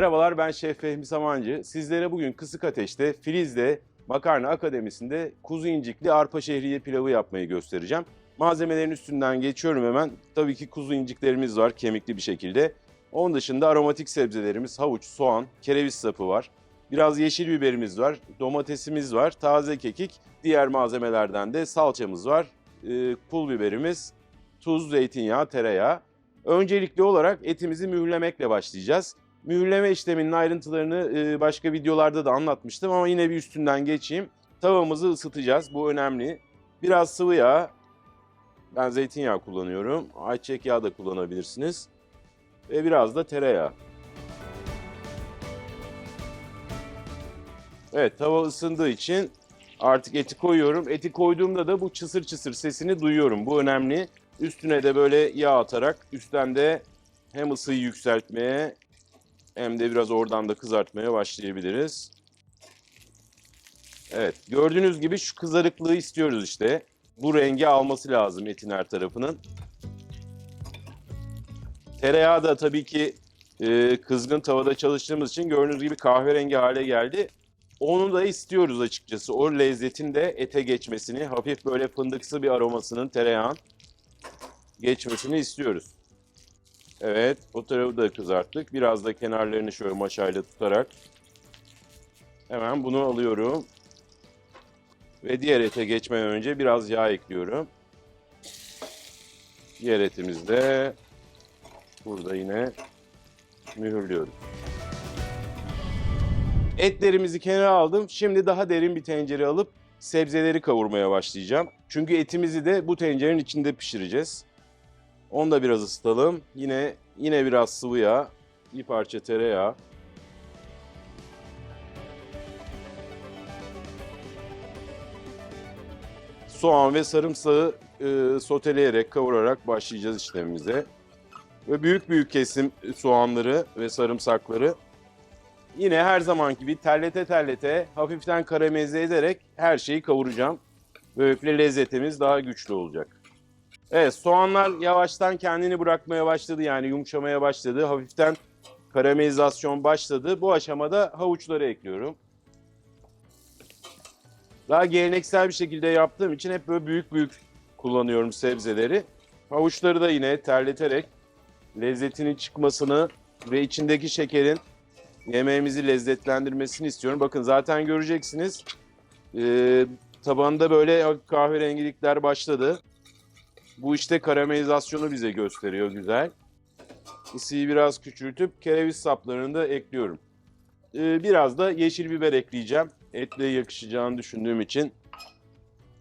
Merhabalar ben Şef Fehmi Samancı. Sizlere bugün kısık ateşte Filiz'de Makarna Akademisi'nde kuzu incikli arpa şehriye pilavı yapmayı göstereceğim. Malzemelerin üstünden geçiyorum hemen. Tabii ki kuzu inciklerimiz var kemikli bir şekilde. Onun dışında aromatik sebzelerimiz havuç, soğan, kereviz sapı var. Biraz yeşil biberimiz var, domatesimiz var, taze kekik. Diğer malzemelerden de salçamız var, e, pul biberimiz, tuz, zeytinyağı, tereyağı. Öncelikli olarak etimizi mühürlemekle başlayacağız. Mühürleme işleminin ayrıntılarını e, başka videolarda da anlatmıştım ama yine bir üstünden geçeyim. Tavamızı ısıtacağız. Bu önemli. Biraz sıvı yağ. Ben zeytinyağı kullanıyorum. Ayçiçek yağı da kullanabilirsiniz. Ve biraz da tereyağı. Evet tava ısındığı için artık eti koyuyorum. Eti koyduğumda da bu çısır çısır sesini duyuyorum. Bu önemli. Üstüne de böyle yağ atarak üstten de hem ısıyı yükseltmeye hem de biraz oradan da kızartmaya başlayabiliriz. Evet, gördüğünüz gibi şu kızarıklığı istiyoruz işte. Bu rengi alması lazım etin her tarafının. Tereyağı da tabii ki e, kızgın tavada çalıştığımız için gördüğünüz gibi kahverengi hale geldi. Onu da istiyoruz açıkçası. O lezzetin de ete geçmesini, hafif böyle fındıksı bir aromasının tereyağın geçmesini istiyoruz. Evet, o tarafı da kızarttık. Biraz da kenarlarını şöyle maşayla tutarak hemen bunu alıyorum. Ve diğer ete geçmeden önce biraz yağ ekliyorum. Diğer etimizde burada yine mühürlüyorum. Etlerimizi kenara aldım. Şimdi daha derin bir tencere alıp sebzeleri kavurmaya başlayacağım. Çünkü etimizi de bu tencerenin içinde pişireceğiz. Onu da biraz ısıtalım. Yine yine biraz sıvı yağ, bir parça tereyağı. Soğan ve sarımsağı e, soteleyerek, kavurarak başlayacağız işlemimize. Ve büyük büyük kesim soğanları ve sarımsakları yine her zaman gibi terlete terlete, hafiften karamelize ederek her şeyi kavuracağım. Böylelikle lezzetimiz daha güçlü olacak. Evet soğanlar yavaştan kendini bırakmaya başladı yani yumuşamaya başladı. Hafiften karamelizasyon başladı. Bu aşamada havuçları ekliyorum. Daha geleneksel bir şekilde yaptığım için hep böyle büyük büyük kullanıyorum sebzeleri. Havuçları da yine terleterek lezzetinin çıkmasını ve içindeki şekerin yemeğimizi lezzetlendirmesini istiyorum. Bakın zaten göreceksiniz. Ee, tabanda böyle kahverengilikler başladı. Bu işte karamelizasyonu bize gösteriyor güzel. Isıyı biraz küçültüp kereviz saplarını da ekliyorum. Ee, biraz da yeşil biber ekleyeceğim. Etle yakışacağını düşündüğüm için.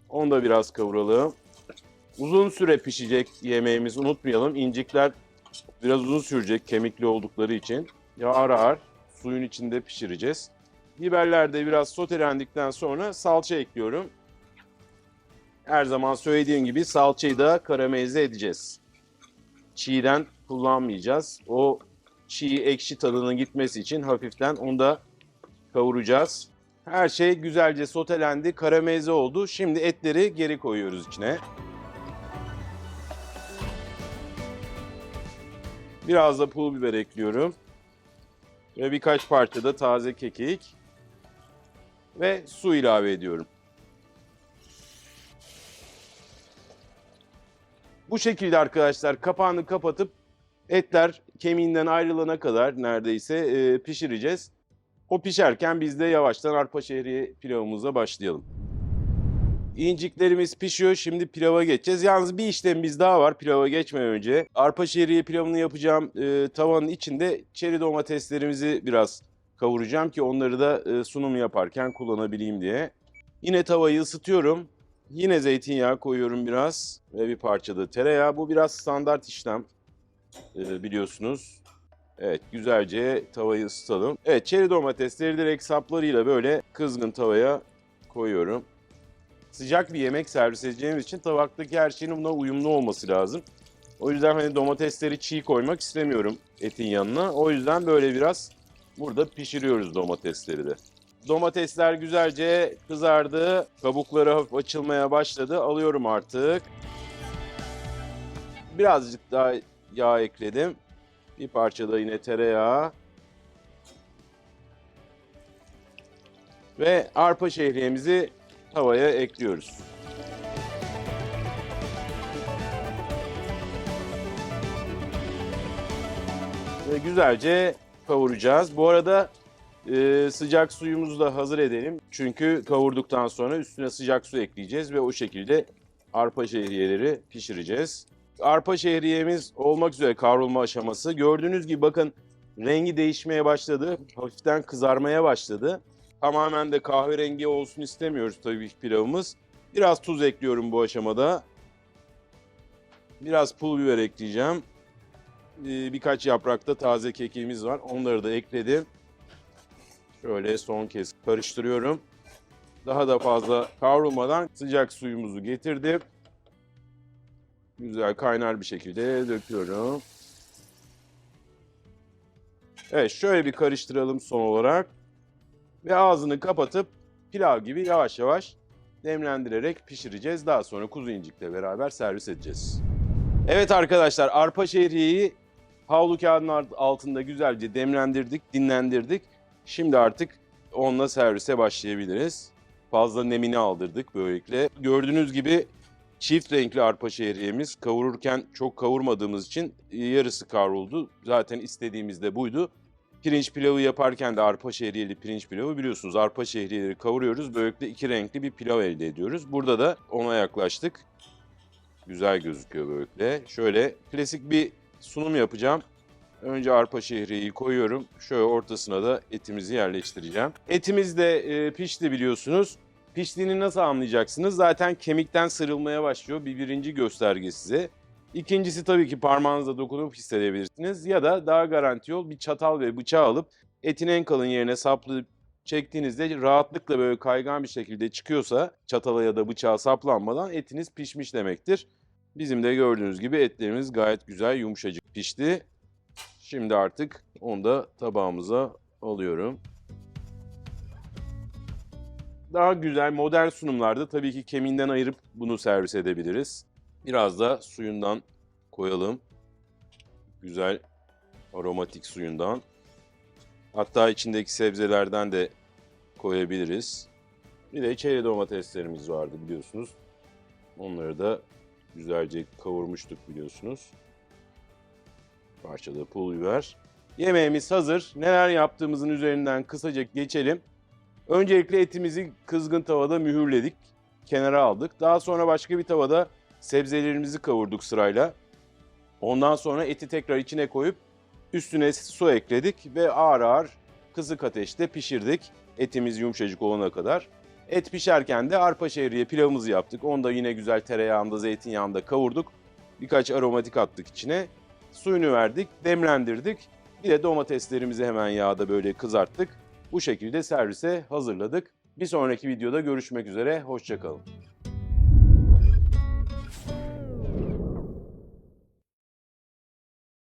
Onu da biraz kavuralım. Uzun süre pişecek yemeğimiz unutmayalım. İncikler biraz uzun sürecek kemikli oldukları için. Ya ağır ağır suyun içinde pişireceğiz. Biberler de biraz sotelendikten sonra salça ekliyorum. Her zaman söylediğim gibi salçayı da karamelize edeceğiz. Çiğden kullanmayacağız. O çiğ ekşi tadının gitmesi için hafiften onu da kavuracağız. Her şey güzelce sotelendi, karamelize oldu. Şimdi etleri geri koyuyoruz içine. Biraz da pul biber ekliyorum. Ve birkaç parça da taze kekik. Ve su ilave ediyorum. Bu şekilde arkadaşlar kapağını kapatıp etler kemiğinden ayrılana kadar neredeyse e, pişireceğiz. O pişerken biz de yavaştan arpa şehriye pilavımıza başlayalım. İnciklerimiz pişiyor. Şimdi pilava geçeceğiz. Yalnız bir işlemimiz daha var pilava geçmeden önce. Arpa şehriye pilavını yapacağım e, tavanın içinde çeri domateslerimizi biraz kavuracağım ki onları da e, sunum yaparken kullanabileyim diye. Yine tavayı ısıtıyorum. Yine zeytinyağı koyuyorum biraz ve bir parça da tereyağı. Bu biraz standart işlem e, biliyorsunuz. Evet güzelce tavayı ısıtalım. Evet çeri domatesleri direkt saplarıyla böyle kızgın tavaya koyuyorum. Sıcak bir yemek servis edeceğimiz için tabaktaki her şeyin buna uyumlu olması lazım. O yüzden hani domatesleri çiğ koymak istemiyorum etin yanına. O yüzden böyle biraz burada pişiriyoruz domatesleri de. Domatesler güzelce kızardı. Kabukları hafif açılmaya başladı. Alıyorum artık. Birazcık daha yağ ekledim. Bir parça da yine tereyağı. Ve arpa şehriyemizi tavaya ekliyoruz. Ve güzelce kavuracağız. Bu arada e, sıcak suyumuzu da hazır edelim. Çünkü kavurduktan sonra üstüne sıcak su ekleyeceğiz ve o şekilde arpa şehriyeleri pişireceğiz. Arpa şehriyemiz olmak üzere kavrulma aşaması. Gördüğünüz gibi bakın rengi değişmeye başladı. Hafiften kızarmaya başladı. Tamamen de kahverengi olsun istemiyoruz tabii pilavımız. Biraz tuz ekliyorum bu aşamada. Biraz pul biber ekleyeceğim. Ee, birkaç yaprakta taze kekiğimiz var. Onları da ekledim. Şöyle son kez karıştırıyorum. Daha da fazla kavrulmadan sıcak suyumuzu getirdim. Güzel kaynar bir şekilde döküyorum. Evet şöyle bir karıştıralım son olarak. Ve ağzını kapatıp pilav gibi yavaş yavaş demlendirerek pişireceğiz. Daha sonra kuzu incikle beraber servis edeceğiz. Evet arkadaşlar arpa şehriyeyi havlu kağıdının altında güzelce demlendirdik, dinlendirdik. Şimdi artık onunla servise başlayabiliriz. Fazla nemini aldırdık böylelikle. Gördüğünüz gibi çift renkli arpa şehriyemiz kavururken çok kavurmadığımız için yarısı kavruldu. Zaten istediğimiz de buydu. Pirinç pilavı yaparken de arpa şehriyeli pirinç pilavı biliyorsunuz arpa şehriyeleri kavuruyoruz. Böylelikle iki renkli bir pilav elde ediyoruz. Burada da ona yaklaştık. Güzel gözüküyor böylelikle. Şöyle klasik bir sunum yapacağım. Önce arpa şehriyeyi koyuyorum. Şöyle ortasına da etimizi yerleştireceğim. Etimiz de e, pişti biliyorsunuz. Piştiğini nasıl anlayacaksınız? Zaten kemikten sıyrılmaya başlıyor. Bir birinci gösterge size. İkincisi tabii ki parmağınızla dokunup hissedebilirsiniz. Ya da daha garanti yol bir çatal ve bıçağı alıp etin en kalın yerine saplayıp çektiğinizde rahatlıkla böyle kaygan bir şekilde çıkıyorsa çatala ya da bıçağa saplanmadan etiniz pişmiş demektir. Bizim de gördüğünüz gibi etlerimiz gayet güzel yumuşacık pişti. Şimdi artık onu da tabağımıza alıyorum. Daha güzel modern sunumlarda tabii ki kemiğinden ayırıp bunu servis edebiliriz. Biraz da suyundan koyalım. Güzel aromatik suyundan. Hatta içindeki sebzelerden de koyabiliriz. Bir de çeri domateslerimiz vardı biliyorsunuz. Onları da güzelce kavurmuştuk biliyorsunuz. Parçada pul biber. Yemeğimiz hazır. Neler yaptığımızın üzerinden kısaca geçelim. Öncelikle etimizi kızgın tavada mühürledik. Kenara aldık. Daha sonra başka bir tavada sebzelerimizi kavurduk sırayla. Ondan sonra eti tekrar içine koyup üstüne su ekledik ve ağır ağır kısık ateşte pişirdik. Etimiz yumuşacık olana kadar. Et pişerken de arpa şehriye pilavımızı yaptık. Onu da yine güzel tereyağında, zeytinyağında kavurduk. Birkaç aromatik attık içine. Suyunu verdik, demlendirdik. Bir de domateslerimizi hemen yağda böyle kızarttık. Bu şekilde servise hazırladık. Bir sonraki videoda görüşmek üzere, hoşçakalın.